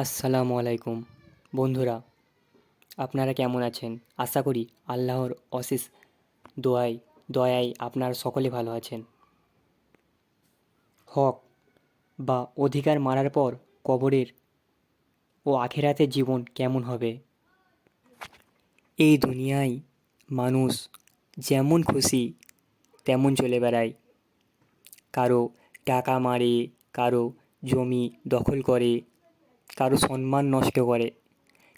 আসসালামু আলাইকুম। বন্ধুরা, আপনারা কেমন আছেন? আশা করি আল্লাহর অশেষ দোয়াই দয়ায় আপনারা সকলে ভালো আছেন। হক বা অধিকার মারার পর কবরের ও আখেরাতের জীবন কেমন হবে? এই দুনিয়ায় মানুষ যেমন খুশি তেমন চলে বেড়ায়। কারও টাকা মারে, কারও জমি দখল করে কারও সম্মান নষ্ট করে,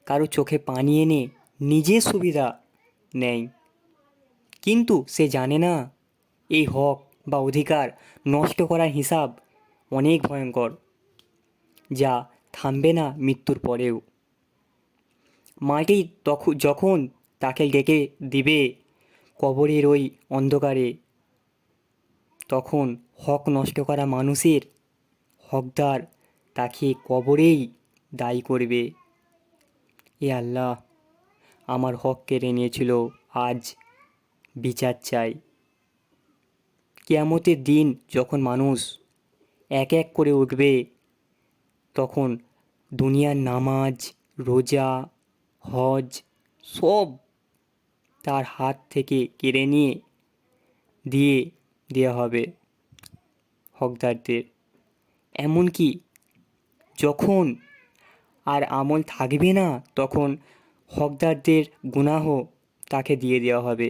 কারও চোখে পানি এনে নিজের সুবিধা নেয়। কিন্তু সে জানে না, এই হক বা অধিকার নষ্ট করার হিসাব অনেক ভয়ঙ্কর, যা থামবে না মৃত্যুর পরেও। মাটি তখন যখন তাকে ডেকে দিবে কবরের ওই অন্ধকারে, তখন হক নষ্ট করা মানুষের হকদার তাকে কবরেই দায়ী করবে। এ আল্লাহ, আমার হক কেড়ে নিয়েছিল, আজ বিচার চাই। কেয়ামতের দিন যখন মানুষ এক এক করে উঠবে, তখন দুনিয়ার নামাজ, রোজা, হজ সব তার হাত থেকে কেড়ে নিয়ে দিয়ে দেওয়া হবে হকদারদের। এমনকি যখন আর আমল থাকবে না, তখন হকদারদের গুনাহ তাকে দিয়ে দেওয়া হবে।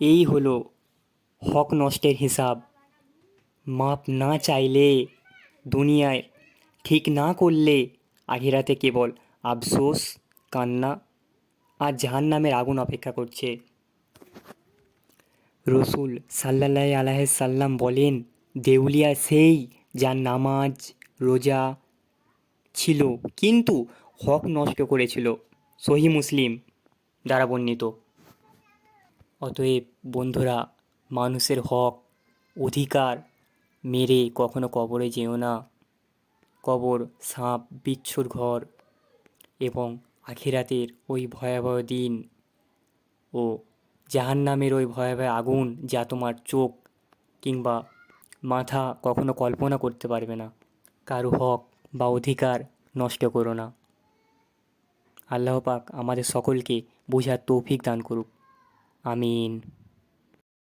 এই হলো হক নষ্টের হিসাব। মাপ না চাইলে দুনিয়ায় ঠিক না করলে আখিরাতে কেবল আফসোস, কান্না আর জাহান নামের আগুন অপেক্ষা করছে। রসুল সাল্লাহ আলাইসাল্লাম বলেন, দেউলিয়া সেই যার নামাজ রোজা ছিল, কিন্তু হক নষ্ট করেছিল। সহি মুসলিম দ্বারা বর্ণিত। অতএব বন্ধুরা, মানুষের হক, অধিকার মেরে কখনো কবরে যেও না। কবর, সাপ, বিচ্ছুর ঘর এবং আখিরাতের ওই ভয়াবহ দিন ও জাহান্নামের ওই ভয়াবহ আগুন যা তোমার চোখ কিংবা মাথা কখনো কল্পনা করতে পারবে না। কারও হক বা অধিকার নষ্ট করো না। আল্লাহ পাক আমাদের সকলকে বোঝার তৌফিক দান করুক। আমিন।